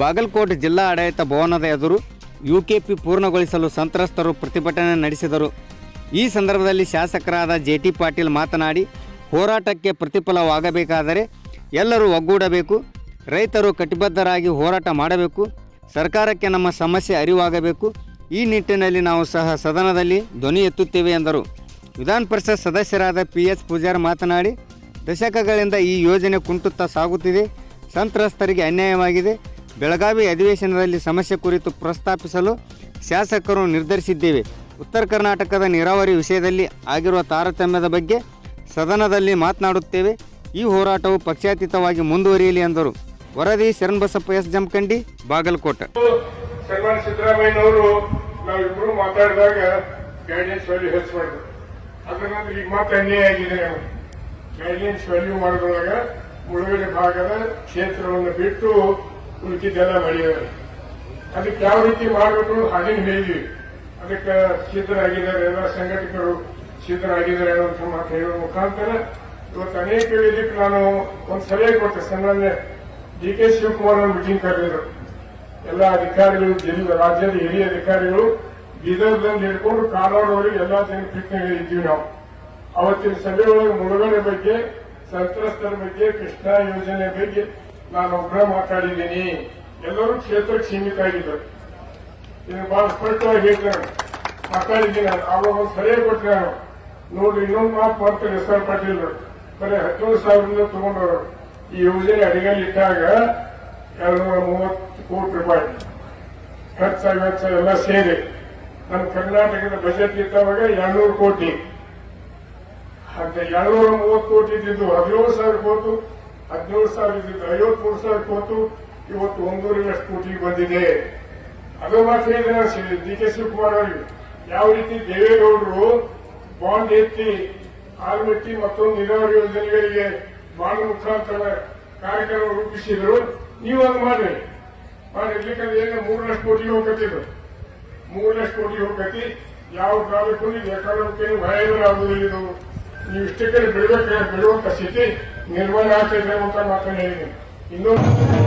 ಬಾಗಲಕೋಟೆ ಜಿಲ್ಲಾ ಆಡಳಿತ ಭವನದ ಎದುರು ಯುಕೆಪಿ ಪೂರ್ಣಗೊಳಿಸಲು ಸಂತ್ರಸ್ತರು ಪ್ರತಿಭಟನೆ ನಡೆಸಿದರು. ಈ ಸಂದರ್ಭದಲ್ಲಿ ಶಾಸಕರಾದ ಜೆ ಟಿ ಪಾಟೀಲ್ ಮಾತನಾಡಿ, ಹೋರಾಟಕ್ಕೆ ಪ್ರತಿಫಲವಾಗಬೇಕಾದರೆ ಎಲ್ಲರೂ ಒಗ್ಗೂಡಬೇಕು, ರೈತರು ಕಟಿಬದ್ಧರಾಗಿ ಹೋರಾಟ ಮಾಡಬೇಕು, ಸರ್ಕಾರಕ್ಕೆ ನಮ್ಮ ಸಮಸ್ಯೆ ಅರಿವಾಗಬೇಕು, ಈ ನಿಟ್ಟಿನಲ್ಲಿ ನಾವು ಸಹ ಸದನದಲ್ಲಿ ಧ್ವನಿ ಎತ್ತುತ್ತೇವೆ ಎಂದರು. ವಿಧಾನ ಪರಿಷತ್ ಸದಸ್ಯರಾದ ಪಿ ಎಸ್ ಪೂಜಾರ್ ಮಾತನಾಡಿ, ದಶಕಗಳಿಂದ ಈ ಯೋಜನೆ ಕುಂಟುತ್ತಾ ಸಾಗುತ್ತಿದೆ, ಸಂತ್ರಸ್ತರಿಗೆ ಅನ್ಯಾಯವಾಗಿದೆ ಬೆಳಗಾವಿ ಅಧಿವೇಶನದಲ್ಲಿ ಸಮಸ್ಯೆ ಕುರಿತು ಪ್ರಸ್ತಾಪಿಸಲು ಶಾಸಕರು ನಿರ್ಧರಿಸಿದ್ದೇವೆ. ಉತ್ತರ ಕರ್ನಾಟಕದ ನೀರಾವರಿ ವಿಷಯದಲ್ಲಿ ಆಗಿರುವ ತಾರತಮ್ಯದ ಬಗ್ಗೆ ಸದನದಲ್ಲಿ ಮಾತನಾಡುತ್ತೇವೆ. ಈ ಹೋರಾಟವು ಪಕ್ಷಾತೀತವಾಗಿ ಮುಂದುವರಿಯಲಿ ಎಂದರು. ವರದಿ ಶರಣಬಸಪ್ಪ ಎಸ್. ಜಮಖಂಡಿ, ಬಾಗಲಕೋಟೆ. ಸನ್ಮಾನ್ ಮಾತಾಡಿದಾಗ ಗೈಡೆನ್ಸ್ ವ್ಯಾಲ್ಯೂ ಹೆಚ್ಚು ಮಾಡಿದ್ರು ಭಾಗದ ಕ್ಷೇತ್ರವನ್ನು ಬಿಟ್ಟು ಉಳಿದಿದ್ದೆಲ್ಲ ಮಾಡಿದ್ದಾರೆ ಅದಕ್ಕೆ ಯಾವ ರೀತಿ ಮಾಡಬೇಕು ಹಾಗೇನು ಹೇಳಿದ್ವಿ. ಅದಕ್ಕೆ ಸಿದ್ಧರಾಗಿದ್ದಾರೆ ಎಲ್ಲ ಸಂಘಟಕರು ಸಿದ್ಧರಾಗಿದ್ದಾರೆ ಅನ್ನೋಂಥ ಮಾತು ಹೇಳುವ ಮುಖಾಂತರ ಇವತ್ತು ಅನೇಕ ವೇದಿಕೆ ನಾನು ಒಂದು ಸಲಹೆ ಕೊಟ್ಟೆ, ಸನ್ಮಾನ್ಯ ಡಿ ಕೆ ಶಿವಕುಮಾರ್ ಅವರು ಮೀಟಿಂಗ್ ಕರೆದಿದ್ರು. ಎಲ್ಲ ಅಧಿಕಾರಿಗಳು, ಜಿಲ್ಲೆ, ರಾಜ್ಯದ ಹಿರಿಯ ಅಧಿಕಾರಿಗಳು ಬೀದರ್ದಲ್ಲಿ ಹಿಡ್ಕೊಂಡು ಕಾರವಾರವರೆಗೆ ಎಲ್ಲ ಜನ ಪಿಕ್ನಿಕ್ ಇದ್ದೀವಿ ನಾವು. ಅವತ್ತಿನ ಸಭೆಯೊಳಗೆ ಮುಳುಗಡೆ ಬಗ್ಗೆ, ಸಂತ್ರಸ್ತರ ಬಗ್ಗೆ, ಕೃಷ್ಣಾ ಯೋಜನೆ ಬಗ್ಗೆ ನಾನು ಒಬ್ಬರೇ ಮಾತಾಡಿದ್ದೀನಿ. ಎಲ್ಲರೂ ಕ್ಷೇತ್ರಕ್ಕೆ ಸೀಮಿತ ಆಗಿದ್ದರು ಇದನ್ನು ಬಹಳ ಸ್ಪಷ್ಟವಾಗಿ ಹೇಳ್ತಾರೆ ಮಾತಾಡಿದ್ದೀನಿ. ಅವಾಗ ಒಂದು ಸಲಹೆ ಕೊಟ್ಟರೆ ನಾನು. ನೋಡ್ರಿ ಇನ್ನೊಂದು ಮಾತು ಮಾಡ್ತಾರೆ ಎಸ್ ಆರ್ ಪಾಟೀಲ್ ಬರೀ ಹದಿನೇಳು ಸಾವಿರದಿಂದ ತಗೊಂಡವರು. ಈ ಯೋಜನೆ ಅಡಿಗೆಯಲ್ಲಿ ಇಟ್ಟಾಗ ಎರಡ್ನೂರ ಮೂವತ್ತು ಕೋಟಿ ರೂಪಾಯಿ. ಖರ್ಚು ವೆಚ್ಚ ಎಲ್ಲ ಸೇರಿ. ನಮ್ಮ ಕರ್ನಾಟಕದ ಬಜೆಟ್ ಇತ್ತವಾಗ ಎರಡ್ನೂರು ಕೋಟಿ. ಅಂತ ಎರಡ್ನೂರ ಮೂವತ್ತು ಕೋಟಿ ಇದ್ದಿದ್ದು ಹದಿನೇಳು ಸಾವಿರ ಕೋಟು ಹದಿನೇಳು ಸಾವಿರ ಇದ್ದಿದ್ದು ಐವತ್ಮೂರು ಸಾವಿರ ಕೋಟು ಇವತ್ತು ಒಂದೂವರೆ ಲಕ್ಷ ಬಂದಿದೆ. ಅದು ಮಾತ್ರ ಡಿ ಕೆ ಶಿವಕುಮಾರ್ ಅವರಿಗೆ? ಯಾವ ರೀತಿ ದೇವೇಗೌಡರು ಬಾಂಡ್ ಎತ್ತಿ ಆಲ್ಮಟ್ಟಿ ಮತ್ತೊಂದು ನೀರಾವರಿ ಯೋಜನೆಗಳಿಗೆ ಬಾಂಡ್ ಮುಖಾಂತರ ಕಾರ್ಯಕ್ರಮ ರೂಪಿಸಿದ್ರು. ನೀವು ಅದು ಮಾಡ್ರಿ. ಮಾಡಿರ್ಲಿಕ್ಕಂದ್ರೆ ಏನು ಮೂರು ಲಕ್ಷ ಕೋಟಿ ಹೋಗತ್ತಿದ್ರು ಮೂರು ಲಕ್ಷ ಕೋಟಿ ಹೋಗತಿ ಯಾವ ಕಾಲಕ್ಕೂ ಎಕಾನಮಿಕ್ ಭಯ ಆಗುದಿಲ್ಲ ಇದು. ನೀವು ಇಷ್ಟಕ್ಕೆ ಬಿಡಬೇಕು ಬಿಡುವಂತ ಸ್ಥಿತಿ ನಿರ್ಮಾಣ ಆಗ್ತದೆ ಅಂತ ಮಾತನ್ನು ಹೇಳಿದ್ದೀನಿ. ಇನ್ನೊಂದು